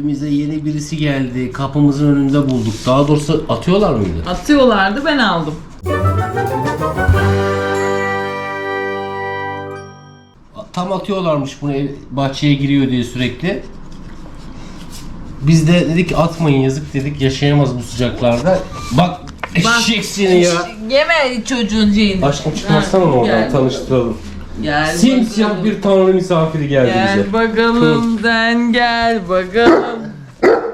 Evimize yeni birisi geldi. Kapımızın önünde bulduk. Daha doğrusu atıyorlar mıydı? Atıyorlardı ben aldım. Tam atıyorlarmış bunu ev- bahçeye giriyor diye sürekli. Biz de dedik atmayın yazık dedik yaşayamaz bu sıcaklarda. Bak eşek seni ya. Yeme çocuğun şeyini. Aşkım çıkarsana onu oradan tanıştıralım. Gel Simsiyah bakalım. bir tanrı misafiri geldi Gel bize. bakalım sen gel bakalım.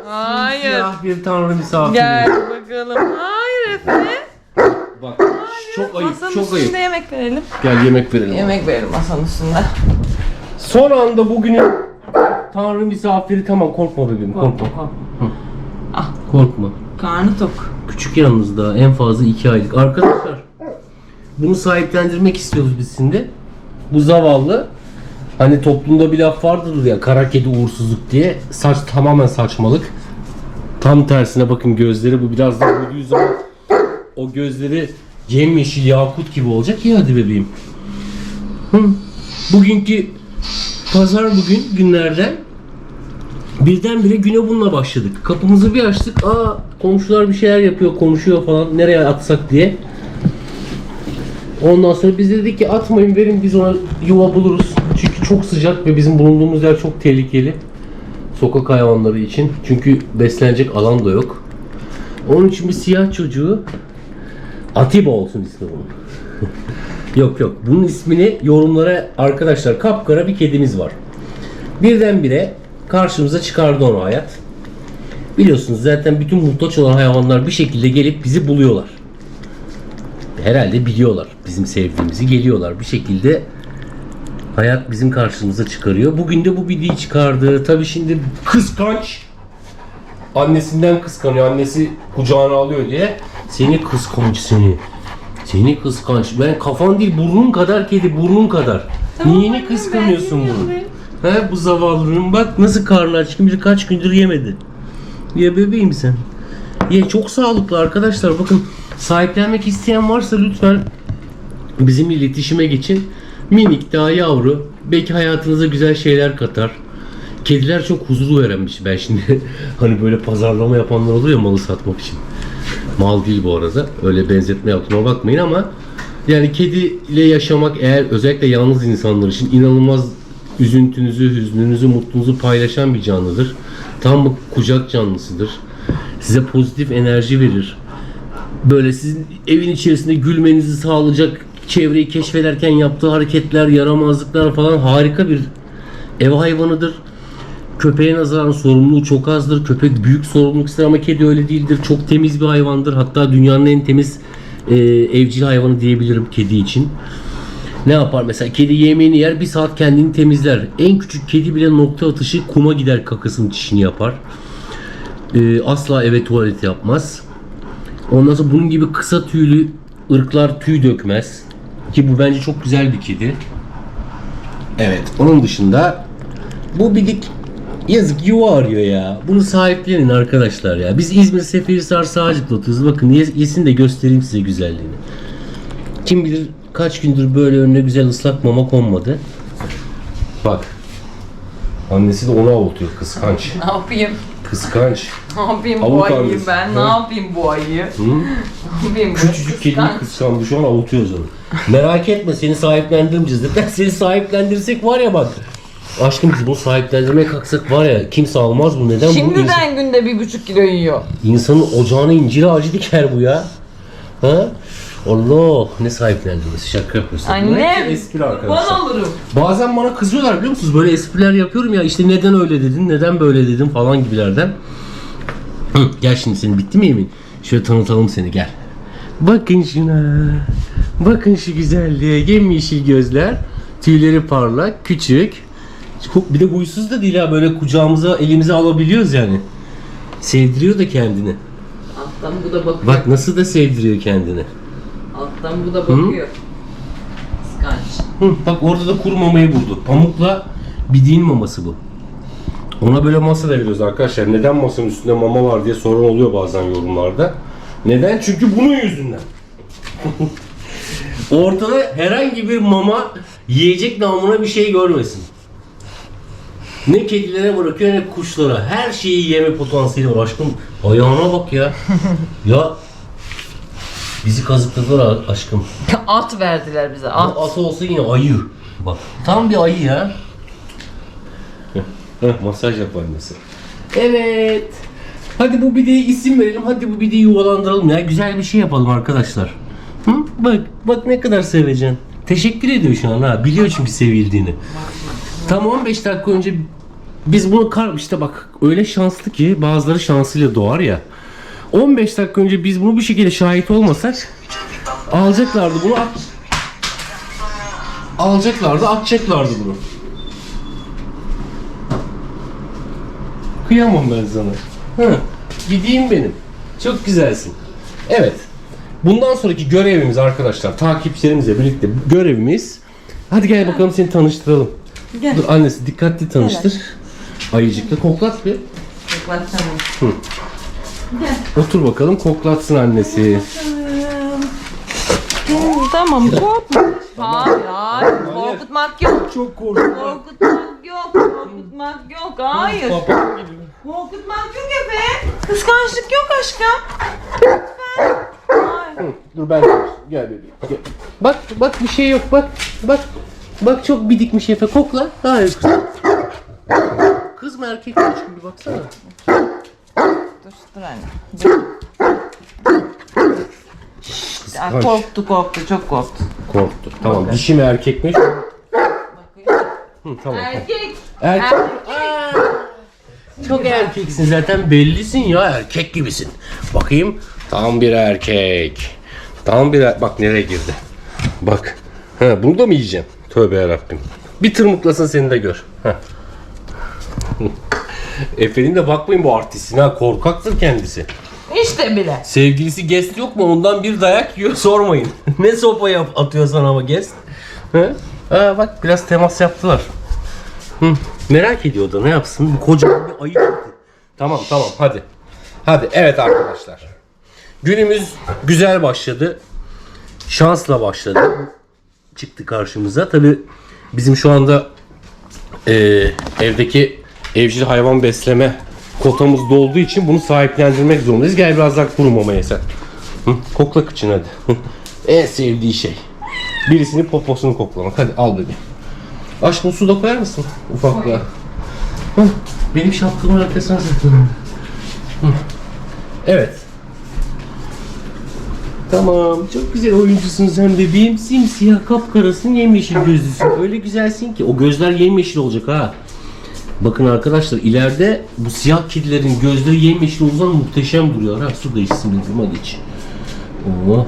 Hayır. Simsiyah bir tanrı misafiri. Gel bakalım. Hayır Efe. Bak çok ayıp Masanın çok üstünde ayıp. yemek verelim. Gel yemek verelim. Yemek verelim masanın üstünde. Son anda bugünün tanrı misafiri tamam korkma bebeğim korkma. Korkma. Karnı tok. Küçük yalnız daha en fazla 2 aylık. Arkadaşlar bunu sahiplendirmek istiyoruz biz şimdi. Bu zavallı hani toplumda bir laf vardır ya kara kedi uğursuzluk diye. Saç tamamen saçmalık. Tam tersine bakın gözleri bu biraz daha büyüdüğü zaman o gözleri yemyeşil yakut gibi olacak ya hadi bebeğim. Hı. Bugünkü pazar bugün günlerden Birdenbire güne bununla başladık. Kapımızı bir açtık. Aa komşular bir şeyler yapıyor, konuşuyor falan. Nereye atsak diye. Ondan sonra biz de dedik ki atmayın verin biz ona yuva buluruz. Çünkü çok sıcak ve bizim bulunduğumuz yer çok tehlikeli. Sokak hayvanları için. Çünkü beslenecek alan da yok. Onun için bir siyah çocuğu Atiba olsun ismi bunun. yok yok. Bunun ismini yorumlara arkadaşlar kapkara bir kedimiz var. Birdenbire karşımıza çıkardı onu hayat. Biliyorsunuz zaten bütün muhtaç olan hayvanlar bir şekilde gelip bizi buluyorlar. Herhalde biliyorlar bizim sevdiğimizi geliyorlar bir şekilde hayat bizim karşımıza çıkarıyor. Bugün de bu videoyu çıkardı. Tabi şimdi kıskanç annesinden kıskanıyor. Annesi kucağına alıyor diye. Seni kıskanç seni. Seni kıskanç. Ben kafan değil burnun kadar kedi burnun kadar. Niyeni kıskanıyorsun bunu? He bu zavallının bak nasıl karnı aç kim bilir kaç gündür yemedi. Ye bebeğim sen. Ye çok sağlıklı arkadaşlar bakın sahiplenmek isteyen varsa lütfen bizimle iletişime geçin. Minik daha yavru belki hayatınıza güzel şeyler katar. Kediler çok huzur verenmiş ben şimdi hani böyle pazarlama yapanlar olur ya malı satmak için. Mal değil bu arada. Öyle benzetme yaptığıma bakmayın ama yani kediyle yaşamak eğer özellikle yalnız insanlar için inanılmaz üzüntünüzü, hüznünüzü, mutluluğunuzu paylaşan bir canlıdır. Tam kucak canlısıdır. Size pozitif enerji verir. Böyle sizin evin içerisinde gülmenizi sağlayacak çevreyi keşfederken yaptığı hareketler, yaramazlıklar falan harika bir ev hayvanıdır. Köpeğe nazaran sorumluluğu çok azdır. Köpek büyük sorumluluk ister ama kedi öyle değildir. Çok temiz bir hayvandır. Hatta dünyanın en temiz e, evcil hayvanı diyebilirim kedi için. Ne yapar mesela kedi yemeğini yer bir saat kendini temizler. En küçük kedi bile nokta atışı kuma gider kakasının çişini yapar. E, asla eve tuvalet yapmaz. Ondan sonra bunun gibi kısa tüylü ırklar tüy dökmez. Ki bu bence çok güzel bir kedi. Evet. Onun dışında bu bidik yazık yuva arıyor ya. Bunu sahiplenin arkadaşlar ya. Biz İzmir Seferihisar Sağcık'ta oturuyoruz. Bakın ye- yesin de göstereyim size güzelliğini. Kim bilir kaç gündür böyle önüne güzel ıslak mama konmadı. Bak. Annesi de onu avutuyor kıskanç. Ne yapayım? Kıskanç. Ne yapayım bu Avuk ayıyı annesi. ben? Ne Hı? yapayım bu ayıyı? Ne yapayım bu Küçücük kediyi kıskandı şu an avutuyoruz onu. Merak etme seni sahiplendirmeyeceğiz. Zaten seni sahiplendirsek var ya bak. Aşkım biz bunu sahiplendirmeye kalksak var ya kimse almaz bu. Neden bu insan, Şimdiden günde bir buçuk kilo yiyor. insanın ocağına incir ağacı diker bu ya. Ha? Allah ne sahiplendirmesi şaka yapıyorsun. Hepsi espri arkadaşlar. Ben olurum. Bazen bana kızıyorlar biliyor musunuz? Böyle espriler yapıyorum ya işte neden öyle dedin, neden böyle dedin falan gibilerden. Hı, gel şimdi senin bitti mi yemin? Şöyle tanıtalım seni gel. Bakın şuna. Bakın şu güzelliğe. Yemyeşil gözler. Tüyleri parlak, küçük. Çok, bir de huysuz da değil ha böyle kucağımıza elimize alabiliyoruz yani. Sevdiriyor da kendini. Alttan bu da bakıyor. Bak nasıl da sevdiriyor kendini. Alttan bu da bakıyor. Kıskanç. Hı, bak orada da kuru mamayı buldu. Pamukla bidiğin maması bu. Ona böyle masa da veriyoruz arkadaşlar. Neden masanın üstünde mama var diye sorun oluyor bazen yorumlarda. Neden? Çünkü bunun yüzünden. Ortada herhangi bir mama yiyecek namına bir şey görmesin. Ne kedilere bırakıyor ne kuşlara. Her şeyi yeme potansiyeli var aşkım. Ayağına bak ya. ya bizi kazıkladılar a- aşkım. At verdiler bize Bu at. At olsa yine ayı. Bak tam bir ayı ya. Masaj yap annesi. Evet. Hadi bu bideyi isim verelim. Hadi bu bideyi yuvalandıralım ya. Güzel bir şey yapalım arkadaşlar. Hı? Bak, bak ne kadar seveceksin. Teşekkür ediyor şu an ha. Biliyor çünkü sevildiğini. Tam 15 dakika önce biz bunu kar işte bak öyle şanslı ki bazıları şansıyla doğar ya. 15 dakika önce biz bunu bu şekilde şahit olmasak alacaklardı bunu at, alacaklardı atacaklardı bunu. Kıyamam ben sana. Hı. Gideyim benim. Çok güzelsin. Evet. Bundan sonraki görevimiz arkadaşlar takipçilerimizle birlikte görevimiz Hadi gel bakalım seni tanıştıralım. Gel. Dur annesi dikkatli tanıştır. Ayıcıkla koklat bir. Yaklaşsana. Otur bakalım koklatsın annesi. Tamam korkma. Hayır hayır. Korkutmak yok. Çok korktum. Korkutmak yok. Korkutmak yok. Hayır. Korkutmak yok Efe. Kıskançlık yok aşkım. Lütfen. Hayır. Dur ben gel bebeğim. Gel. Bak bak bir şey yok bak. Bak. Bak çok bidikmiş Efe kokla. Hayır kız. Kız mı erkek mi şimdi baksana. Dur dur anne. Dur. Kıskanç. korktu korktu çok korktu. Korktu. Tamam dişi mi erkek mi? Hı, tamam. Erkek. Erkek. Erkek. Çok erkeksin zaten bellisin ya erkek gibisin. Bakayım. Tam bir erkek. Tam bir er- Bak nereye girdi. Bak. Ha, bunu da mı yiyeceğim? Tövbe yarabbim. Bir tırmıklasın seni de gör. Ha. Efe'nin de bakmayın bu artistine ha korkaktır kendisi. İşte bile. Sevgilisi guest yok mu ondan bir dayak yiyor sormayın. ne sopa yap atıyor sana ama guest. Ha? Aa, bak biraz temas yaptılar. Hı, merak ediyor da ne yapsın bu kocaman bir ayı çıktı. Tamam tamam hadi. Hadi evet arkadaşlar. Günümüz güzel başladı. Şansla başladı. Çıktı karşımıza. Tabi bizim şu anda e, evdeki evcil hayvan besleme kotamız dolduğu için bunu sahiplendirmek zorundayız. Gel biraz daha kuru mama ye sen. Hı, kokla kıçını hadi. Hı. en sevdiği şey. Birisinin poposunu koklamak. Hadi al bebeğim. Aşkım su da koyar mısın ufaklığa? Hı, Benim şapkamın arkasına saklanın. Evet. Tamam. Çok güzel oyuncusun sen bebeğim. Simsiyah kapkarasın yemyeşil gözlüsün. Öyle güzelsin ki. O gözler yemyeşil olacak ha. Bakın arkadaşlar ileride bu siyah kedilerin gözleri yemyeşil zaman muhteşem duruyor. Ha su da içsin bebeğim hadi iç. Oo.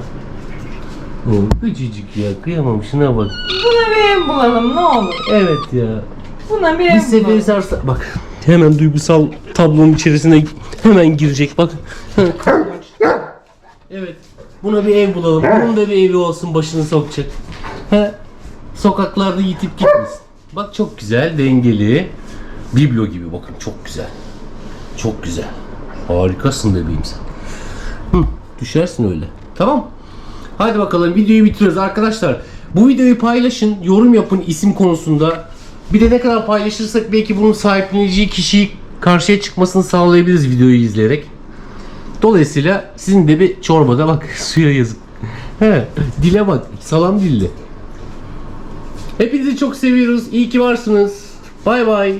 Oo, küçücük ya kıyamam şuna bak. Buna bir ev bulalım ne olur. Evet ya. Buna bir ev seferi bulalım. sarsa bak hemen duygusal tablonun içerisine hemen girecek bak. evet. Buna bir ev bulalım. Bunun da bir evi olsun başını sokacak. He. Sokaklarda yitip gitmesin. Bak çok güzel, dengeli. Biblo gibi bakın çok güzel. Çok güzel. Harikasın bebeğim sen. Hı, düşersin öyle. Tamam. Hadi bakalım videoyu bitiriyoruz arkadaşlar. Bu videoyu paylaşın, yorum yapın isim konusunda. Bir de ne kadar paylaşırsak belki bunun sahipleneceği kişiyi karşıya çıkmasını sağlayabiliriz videoyu izleyerek. Dolayısıyla sizin de bir çorbada bak suya yazıp. He, dile bak, salam dilli. Hepinizi çok seviyoruz. İyi ki varsınız. Bay bay.